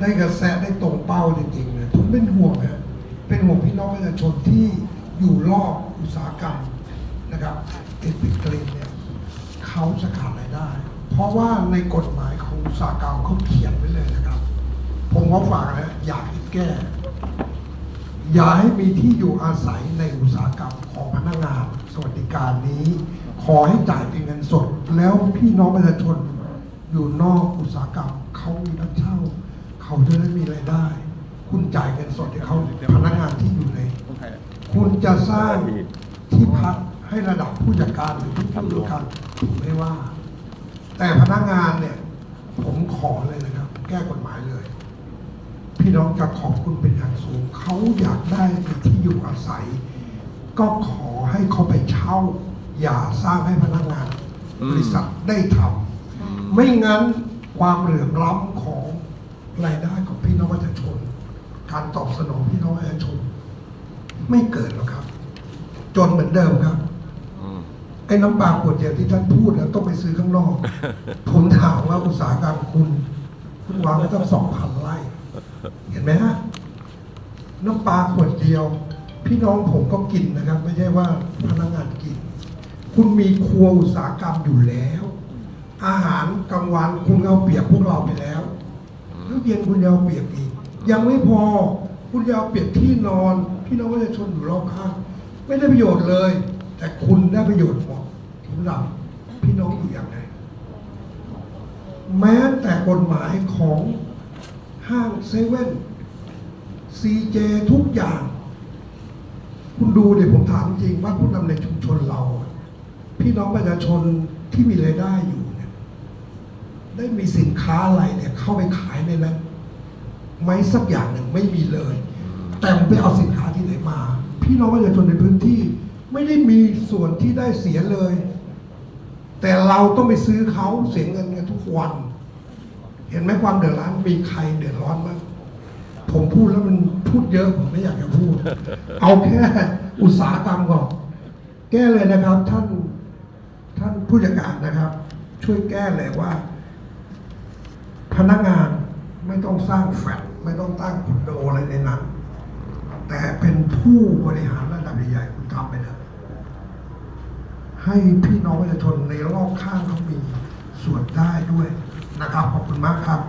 ได้กระแสได้ตรงเป้าจริงๆเลยผมเป็นห่วงนะเป็นห่วงพี่น้องประชาชนที่อยู่รอบอุตสาหกรรมนะครับเอพิกรีนเนี่ยเขาจะขาดรายได้ เพราะว่าในกฎหมายของอุตสาหกรรมเขาเขียนไว้เลยนะครับ ผมขอฝากนะอยากให้แก้ อย่าให้มีที่อยู่อาศัยในอุตสาหกรรมของพนักงานสวัสดิการนี้ ขอให้จ่ายเป็นเงินสด แล้วพี่น้องประชาชนอยู่นอกอุตสาหกรรมเขามีบ้านเช่า เขาจะได้มีรายได้ คุณจ่ายเงินสดให้เขาพนักงานที่อยู่ใน คุณจะสร้างที่พักให้ระดับผู้จัดการหรือผู้บริการผมไม่ว่า แต่พนักงานเนี่ย ผมขอเลยนะครับ แก้กฎหมายเลย พี่น้องจะขอบคุณเป็นอย่างสูง เขาอยากได้ที่อยู่อาศัย ก็ขอให้เขาไปเช่า อย่าสร้างให้พนักงานบริษัทได้ทำไม่งั้นความเหลื่อมล้ำของ รายได้ของพี่น้องประชาชน การตอบสนองพี่น้องประชาชน ไม่เกิดหรอกครับ จนเหมือนเดิมครับอืมไอ้น้ำปลาขวดเดียวที่ท่านพูดแล้วต้องไปซื้อข้างนอก ผมถามว่าอุตสาหกรรมคุณ คุณวางไว้ตั้งสองพันไร่ เห็นไหมฮะ น้ำปลาขวดเดียว พี่น้องผมก็กินนะครับ ไม่ใช่ว่าพนักงานกิน คุณมีครัวอุตสาหกรรมอยู่แล้ว อาหารกลางวันคุณเอาเปรียบพวกเราไปแล้ว แล้วเย็นคุณจะเอาเปียบอีก ยังไม่พอคุณจะเอาเปียบที่นอน พี่น้องประชาชนอยู่รอบข้างไม่ได้ประโยชน์เลย แต่คุณได้ประโยชน์หมดผมถามพี่น้องอยู่อย่างไรแม้แต่กฎหมายของห้างเซเว่นซีเจทุกอย่าง คุณดูเดี๋ยวผมถามจริงว่าผู้นำในชุมชนเรา พี่น้องประชาชนที่มีรายได้อยู่เนี่ยได้มีสินค้าอะไรเนี่ย เข้าไปขายในนั้นไหมสักอย่างหนึ่งไม่มีเลย แต่มันไปเอาสินค้าที่ไหนมา พี่น้องประชาชนในพื้นที่ไม่ได้มีส่วนที่ได้เสียเลย แต่เราต้องไปซื้อเขาเสียเงินกันทุกวัน เห็นไหมความเดือดร้อนมีใครเดือดร้อนบ้างผมพูดแล้วมันพูดเยอะผมไม่อยากจะพูด เอาแค่อุตสาหกรรมก่อนแก้เลยนะครับ ท่านท่านผู้จัดการนะครับ ช่วยแก้เลยว่า พนักงานไม่ต้องสร้างแฟลตไม่ต้องตั้งคอนโดอะไรในนั้น แต่เป็นผู้บริหารระดับใหญ่ๆคุณทำไปเถอะให้พี่น้องประชาชนในรอบข้างเขามีส่วนได้ด้วยนะครับ ขอบคุณมากครับ